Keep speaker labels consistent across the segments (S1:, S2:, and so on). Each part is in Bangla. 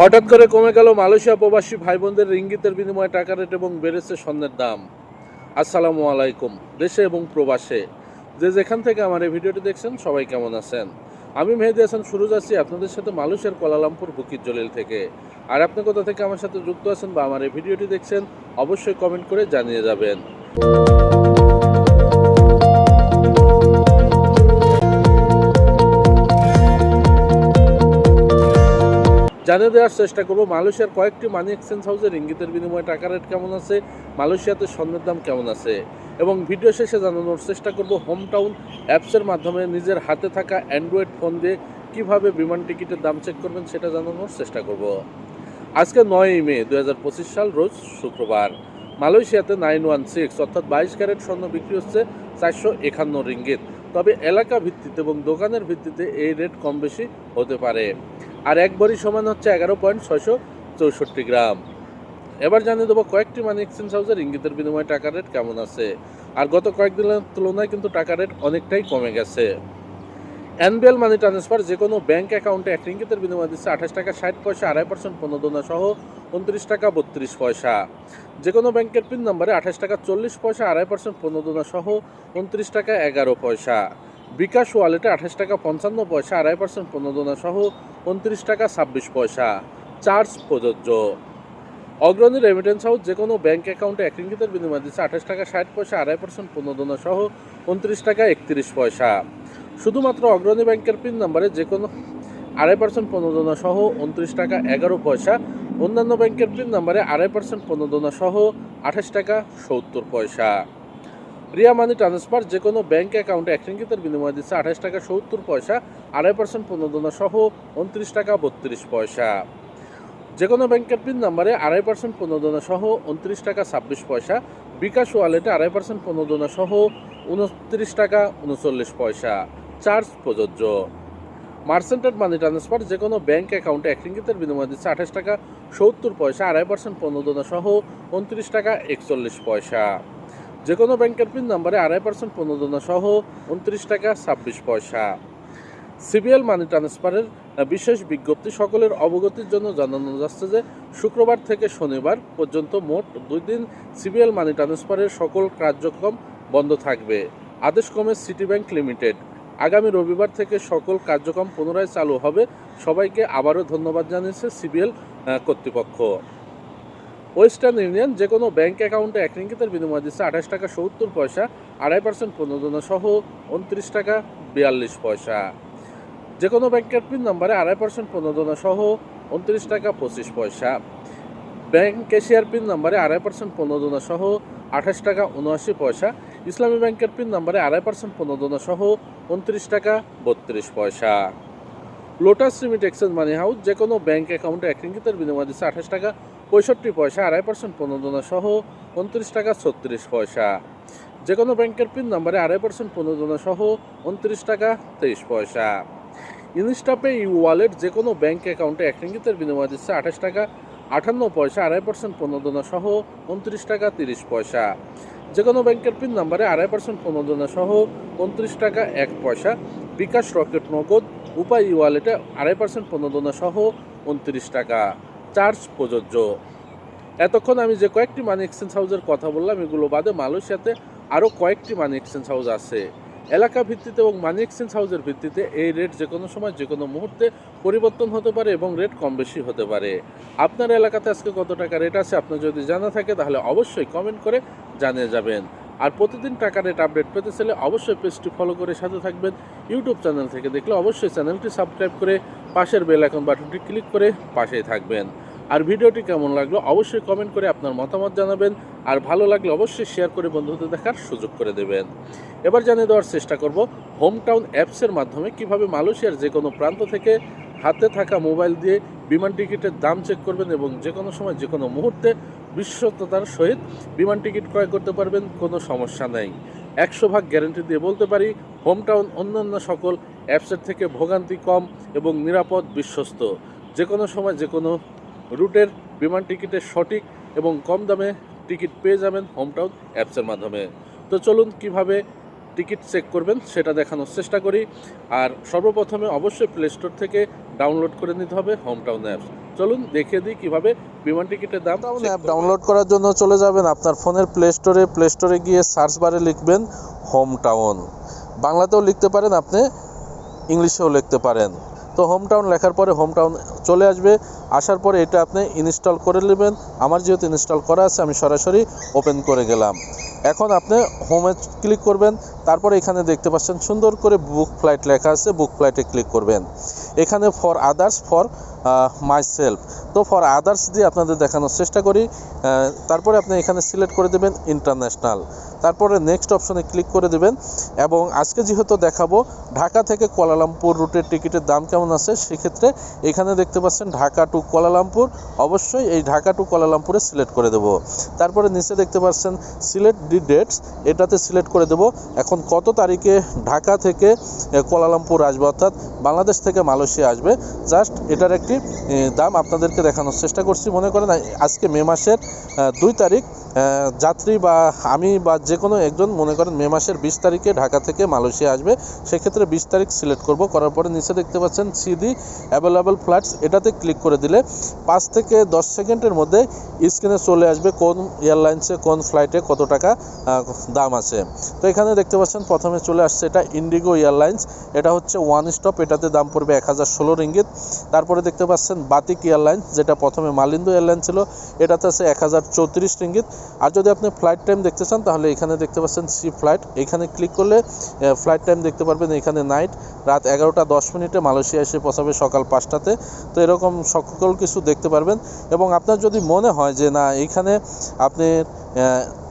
S1: হঠাৎ করে কমে গেল মালয়েশিয়া প্রবাসী ভাই বোনদের রিঙ্গিতের বিনিময়ে টাকা রেট এবং বেড়েছে স্বর্ণের দাম। আসসালামু আলাইকুম, দেশে এবং প্রবাসে। যে যেখান থেকে আমার এই ভিডিওটি দেখছেন, সবাই কেমন আছেন? আমি মেহেদি হাসান শুরু যাচ্ছি আপনাদের সাথে মালয়েশিয়ার কোলালামপুর বুকির জলিল থেকে। আর আপনি কোথা থেকে আমার সাথে যুক্ত আছেন বা আমার এই ভিডিওটি দেখছেন, অবশ্যই কমেন্ট করে জানিয়ে যাবেন। জানিয়ে দেওয়ার চেষ্টা করব, মালয়েশিয়ার কয়েকটি মানি এক্সচেঞ্জ হাউসের ইঙ্গিতের বিনিময়ে টাকা রেট কেমন আছে, মালয়েশিয়াতে স্বর্ণের দাম কেমন আছে, এবং ভিডিও শেষে জানানোর চেষ্টা করব হোম টাউন অ্যাপসের মাধ্যমে নিজের হাতে থাকা অ্যান্ড্রয়েড ফোন দিয়ে কীভাবে বিমান টিকিটের দাম চেক করবেন সেটা জানানোর চেষ্টা করব। আজকে নয়ই মে দু হাজার পঁচিশ সাল, রোজ শুক্রবার। মালয়েশিয়াতে নাইন ওয়ান সিক্স অর্থাৎ বাইশ ক্যারেট স্বর্ণ বিক্রি হচ্ছে চারশো একান্ন রিঙ্গিত। তবে এলাকা ভিত্তিতে এবং দোকানের ভিত্তিতে এই রেট কম বেশি হতে পারে। আর এক ভরি সমান হচ্ছে এগারো পয়েন্ট ছয়শো চৌষট্টি গ্রাম। এবার জানিয়ে দেবো কয়েকটি মানি এক্সচেঞ্জ হাউসের ইঙ্গিতের বিনিময়ে টাকা রেট কেমন আছে। আর গত কয়েকদিনের তুলনায় কিন্তু টাকা রেট অনেকটাই কমে গেছে। এনবিএল মানি ট্রান্সফার যে কোনো ব্যাংক অ্যাকাউন্টে এক ইঙ্গিতের বিনিময় দিচ্ছে আঠাশ টাকা ষাট পয়সা, আড়াই পার্সেন্ট প্রণোদনা সহ উনত্রিশ টাকা বত্রিশ পয়সা। যে কোনো ব্যাংকের পিন নম্বরে আঠাশ টাকা চল্লিশ পয়সা, আড়াই পার্সেন্ট প্রণোদনা সহ উনত্রিশ টাকা এগারো পয়সা। বিকাশ ওয়ালেটে আঠাশ টাকা পঞ্চান্ন পয়সা, আড়াই পার্সেন্ট প্রণোদনা সহ উনত্রিশ টাকা ছাব্বিশ পয়সা। চার্জ প্রযোজ্য। অগ্রণী রেমিটেন্স হাউস যে কোনো ব্যাঙ্ক অ্যাকাউন্টে এক রিঙ্গিতের বিনিময় দিচ্ছে আঠাশ টাকা ষাট পয়সা, আড়াই পার্সেন্ট প্রণোদনা সহ উনত্রিশ টাকা একত্রিশ পয়সা। শুধুমাত্র অগ্রণী ব্যাংকের পিন নাম্বারে যে কোনো আড়াই পার্সেন্ট প্রণোদনা সহ উনত্রিশ টাকা এগারো পয়সা, অন্যান্য ব্যাংকের পিন নাম্বারে আড়াই পার্সেন্ট প্রণোদনা সহ আঠাশ টাকা সত্তর পয়সা। রিয়া মানি ট্রান্সফার যে কোনো ব্যাঙ্ক অ্যাকাউন্টে এক রিঙ্গিতের বিনিময় দিচ্ছে আঠাশ টাকা সত্তর পয়সা, আড়াই পার্সেন্ট প্রণোদনা সহ উনত্রিশ টাকা বত্রিশ পয়সা। যে কোনো ব্যাংকের পিন নাম্বারে আড়াই পার্সেন্ট প্রণোদনা সহ উনত্রিশ টাকা ছাব্বিশ পয়সা, বিকাশ ওয়ালেটে আড়াই পার্সেন্ট প্রণোদনা সহ উনত্রিশ টাকা উনচল্লিশ পয়সা। চার্জ প্রযোজ্য। মার্সেন্টেড মানি ট্রান্সফার যে কোনো ব্যাঙ্ক অ্যাকাউন্টে এক রিঙ্গিতের বিনিময় দিচ্ছে আঠাশ টাকা সত্তর পয়সা, আড়াই পার্সেন্ট প্রণোদনা সহ উনত্রিশ টাকা একচল্লিশ পয়সা। যে কোনো ব্যাংকের পিন নম্বরে আড়াই পার্সেন্ট প্রণোদনা সহ উনত্রিশ টাকা ছাব্বিশ পয়সা। সিবিএল মানি ট্রান্সফারের বিশেষ বিজ্ঞপ্তি সকলের অবগতির জন্য জানানো যাচ্ছে যে, শুক্রবার থেকে শনিবার পর্যন্ত মোট দুই দিন সিবিএল মানি ট্রান্সফারের সকল কার্যক্রম বন্ধ থাকবে। আদেশ ক্রমে সিটি ব্যাংক লিমিটেড আগামী রবিবার থেকে সকল কার্যক্রম পুনরায় চালু হবে। সবাইকে আবারও ধন্যবাদ জানিয়েছে সিবিএল কর্তৃপক্ষ। ওয়েস্টার্ন ইউনিয়ন যে কোনো ব্যাংক অ্যাকাউন্টে এক রিঙ্গিতের বিনিময় দিচ্ছে আঠাশ টাকা সত্তর পয়সা, আড়াই পার্সেন্ট প্রণোদনা সহ উনত্রিশ টাকা বিয়াল্লিশ পয়সা। যে কোনো ব্যাংকের পিন নম্বরে আড়াই পার্সেন্ট প্রণোদনা সহ উনত্রিশ টাকা পঁচিশ পয়সা। ব্যাংক ক্যাশিয়ার পিন নম্বরে আড়াই পার্সেন্ট প্রণোদনা সহ আঠাশ টাকা উনআশি পয়সা, ইসলামী ব্যাংকের পিন নম্বরে আড়াই পার্সেন্ট প্রণোদনা সহ উনত্রিশ টাকা বত্রিশ পয়সা। Lotus limit exchange money house যে কোনো ব্যাংক অ্যাকাউন্টে এক রিঙ্গিতের বিনিময় দিচ্ছে আঠাশ টাকা পঁয়ষট্টি পয়সা, আড়াই পার্সেন্ট প্রণোদনা সহ উনত্রিশ টাকা ছত্রিশ পয়সা। যে কোনো ব্যাংকের পিন নম্বরে আড়াই পার্সেন্ট প্রণোদনা সহ উনত্রিশ টাকা তেইশ পয়সা। ইনস্টাপে ই ওয়ালেট যে কোনো ব্যাংক অ্যাকাউন্টে এক রিঙ্গিতের বিনিময় দিচ্ছে আঠাশ টাকা আটান্ন পয়সা, আড়াই পার্সেন্ট প্রণোদনা সহ উনত্রিশ টাকা তিরিশ পয়সা। যে কোনো ব্যাংকের পিন নম্বরে আড়াই পার্সেন্ট প্রণোদনা সহ উনত্রিশ টাকা এক পয়সা। বিকাশ রকেট নগদ, উপায় ই ওয়ালেটে আড়াই পার্সেন্ট প্রণোদনা সহ উনত্রিশ টাকা। চার্জ প্রযোজ্য। এতক্ষণ আমি যে কয়েকটি মানি এক্সচেঞ্জ হাউসের কথা বললাম, এগুলো বাদে মালয়েশিয়াতে আরও কয়েকটি মানি এক্সচেঞ্জ হাউস আছে। এলাকা ভিত্তিতে এবং মানি এক্সচেঞ্জ হাউসের ভিত্তিতে এই রেট যে কোনো সময়, যে কোনো মুহূর্তে পরিবর্তন হতে পারে এবং রেট কম বেশি হতে পারে। আপনার এলাকাতে আজকে কত টাকা রেট আছে, আপনার যদি জানা থাকে, তাহলে অবশ্যই কমেন্ট করে জানিয়ে যাবেন। আর প্রতিদিন টাকা রেট আপডেট পেতে চাইলে অবশ্যই পেজটি ফলো করে সাথে থাকবেন। ইউটিউব চ্যানেল থেকে দেখলে অবশ্যই চ্যানেলটি সাবস্ক্রাইব করে পাশের বেল আইকন বাটনটি ক্লিক করে পাশেই থাকবেন। আর ভিডিওটি কেমন লাগল অবশ্যই কমেন্ট করে আপনার মতামত জানাবেন। আর ভালো লাগলে অবশ্যই শেয়ার করে বন্ধুদের দেখার সুযোগ করে দেবেন। এবার জানিয়ে দেওয়ার চেষ্টা করব হোম টাউন অ্যাপসের মাধ্যমে কীভাবে মালয়েশিয়ার যে কোনো প্রান্ত থেকে হাতে থাকা মোবাইল দিয়ে বিমান টিকিটের দাম চেক করবেন এবং যে কোনো সময় যে কোনো মুহূর্তে বিশ্বস্ততার সহিত বিমান টিকিট ক্রয় করতে পারবেন, কোনো সমস্যা নেই। একশো ভাগ গ্যারেন্টি দিয়ে বলতে পারি হোম টাউন অন্যান্য সকল অ্যাপসের থেকে ভোগান্তি কম এবং নিরাপদ, বিশ্বস্ত। যে কোনো সময় যে কোনো রুটের বিমান টিকিটের সঠিক এবং কম দামে টিকিট পেয়ে যাবেন হোমটাউন অ্যাপসের মাধ্যমে। তো চলুন কীভাবে টিকিট চেক করবেন সেটা দেখানোর চেষ্টা করি। আর সর্বপ্রথমে অবশ্যই প্লে স্টোর থেকে ডাউনলোড করে নিতে হবে হোমটাউন অ্যাপস।
S2: চলুন দেখে দিই কীভাবে বিমান টিকিটের দাম
S1: অ্যাপ ডাউনলোড করার জন্য চলে যাবেন আপনার ফোনের প্লে স্টোরে প্লে স্টোরে গিয়ে সার্চ বারে লিখবেন হোম টাউন। বাংলাতেও লিখতে পারেন আপনি ইংলিশেও লিখতে পারেন। তো হোম টাউন লেখার পরে হোম টাউন চলে আসবে। আসার পরে এটা আপনি ইনস্টল করে নেবেন। আমার যেহেতু ইনস্টল করা আছে, আমি সরাসরি ওপেন করে গেলাম। এখন আপনি হোমে ক্লিক করবেন। তারপরে এখানে দেখতে পাচ্ছেন সুন্দর করে বুক ফ্লাইট লেখা আছে। বুক ফ্লাইটে ক্লিক করবেন। এখানে for others for myself তো ফর আদার্স দিয়ে আপনাদের দেখানোর চেষ্টা করি। তারপরে আপনি এখানে সিলেক্ট করে দেবেন ইন্টারন্যাশনাল তারপরে নেক্সট অপশনে ক্লিক করে দেবেন এবং আজকে যেহেতু দেখাবো, ঢাকা থেকে কুয়ালালামপুর রুটের টিকিটের দাম কেমন আছে, সেক্ষেত্রে এখানে দেখতে পাচ্ছেন ঢাকা টু কুয়ালালামপুর। অবশ্যই এই ঢাকা টু কুয়ালালামপুরে সিলেক্ট করে দেবো। তারপরে নিচে দেখতে পাচ্ছেন সিলেক্ট ডি ডেটস এটাতে সিলেক্ট করে দেবো। এখন কত তারিখে ঢাকা থেকে কুয়ালালামপুর আসবে, অর্থাৎ বাংলাদেশ থেকে মালয়েশিয়া আসবে। জাস্ট এটার একটি দাম আপনাদেরকে দেখানোর চেষ্টা করছি। মনে করেন আজকে মে মাসের দুই তারিখ যাত্রী বা আমি বা যে কোনো একজন মনে করেন মে মাসের বিশ তারিখে ঢাকা থেকে মালয়েশিয়া আসবে, সেক্ষেত্রে বিশ তারিখ সিলেক্ট করব। করার পরে নিচে দেখতে পাচ্ছেন সিডি অ্যাভেলেবল ফ্ল্যাটস এটাতে ক্লিক করে দিলে পাঁচ থেকে দশ সেকেন্ডের মধ্যে স্ক্রিনে চলে আসবে কোন এয়ারলাইন্সে কোন ফ্লাইটে কত টাকা দাম আছে। তো এখানে দেখতে পাচ্ছেন প্রথমে চলে আসছে এটা ইন্ডিগো এয়ারলাইন্স এটা হচ্ছে ওয়ান স্টপ এটাতে দাম পড়বে এক হাজার ষোলো রিঙ্গিত। তারপরে দেখতে পাচ্ছেন বাতিক এয়ারলাইন্স যেটা প্রথমে মালিন্দু এয়ারলাইন ছিল। এটাতে আছে এক হাজার চৌত্রিশ রিঙ্গিত। আর যদি আপনি ফ্লাইট টাইম দেখতে চান, তাহলে এখানে দেখতে পাচ্ছেন সি ফ্লাইট। এখানে ক্লিক করলে ফ্লাইট টাইম দেখতে পারবেন এখানে নাইট। রাত এগারোটা দশ মিনিটে মালয়েশিয়া এসে পৌঁছাবে সকাল পাঁচটাতে। তো এরকম সকল কিছু দেখতে পারবেন। এবং আপনার যদি মনে হয় যে না এইখানে আপনি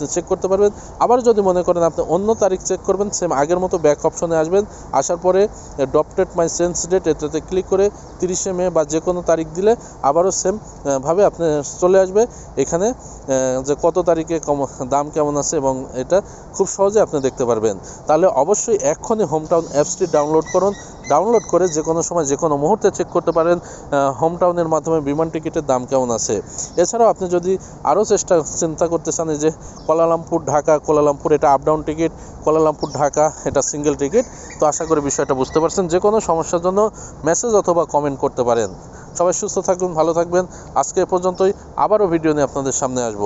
S1: আপনি চেক করতে পারবেন। আবার যদি মনে করেন আপনি অন্য তারিখ চেক করবেন সেম আগের মতো ব্যাক অপশনে আসবেন। আসার পরে ডপটেড মাই সেন্স ডেট এটাতে ক্লিক করে তিরিশে মে বা যে কোনো তারিখ দিলে আবারও সেম ভাবে আপনি চলে আসবে। এখানে যে কত তারিখে কম, দাম কেমন আছে এবং এটা খুব সহজে আপনি দেখতে পারবেন। তাহলে অবশ্যই এক্ষুনি হোমটাউন অ্যাপসটি ডাউনলোড করুন। ডাউনলোড করে যে কোনো সময় যে কোনো মুহূর্তে চেক করতে পারেন হোমটাউনের মাধ্যমে বিমান টিকিটের দাম কেমন আছে। এছাড়াও আপনি যদি আরও চেষ্টা, চিন্তা করতে চান যে Kuala Lumpur Dhaka, Kuala Lumpur এটা up down ticket Kuala Lumpur Dhaka এটা সিঙ্গেল টিকিট তো আশা করি বিষয়টা বুঝতে পারছেন। যে কোনো সমস্যার জন্য মেসেজ অথবা কমেন্ট করতে পারেন। সবাই সুস্থ থাকবেন ভালো থাকবেন। আজকে এ পর্যন্তই, আবারও ভিডিও নিয়ে আপনাদের সামনে আসব।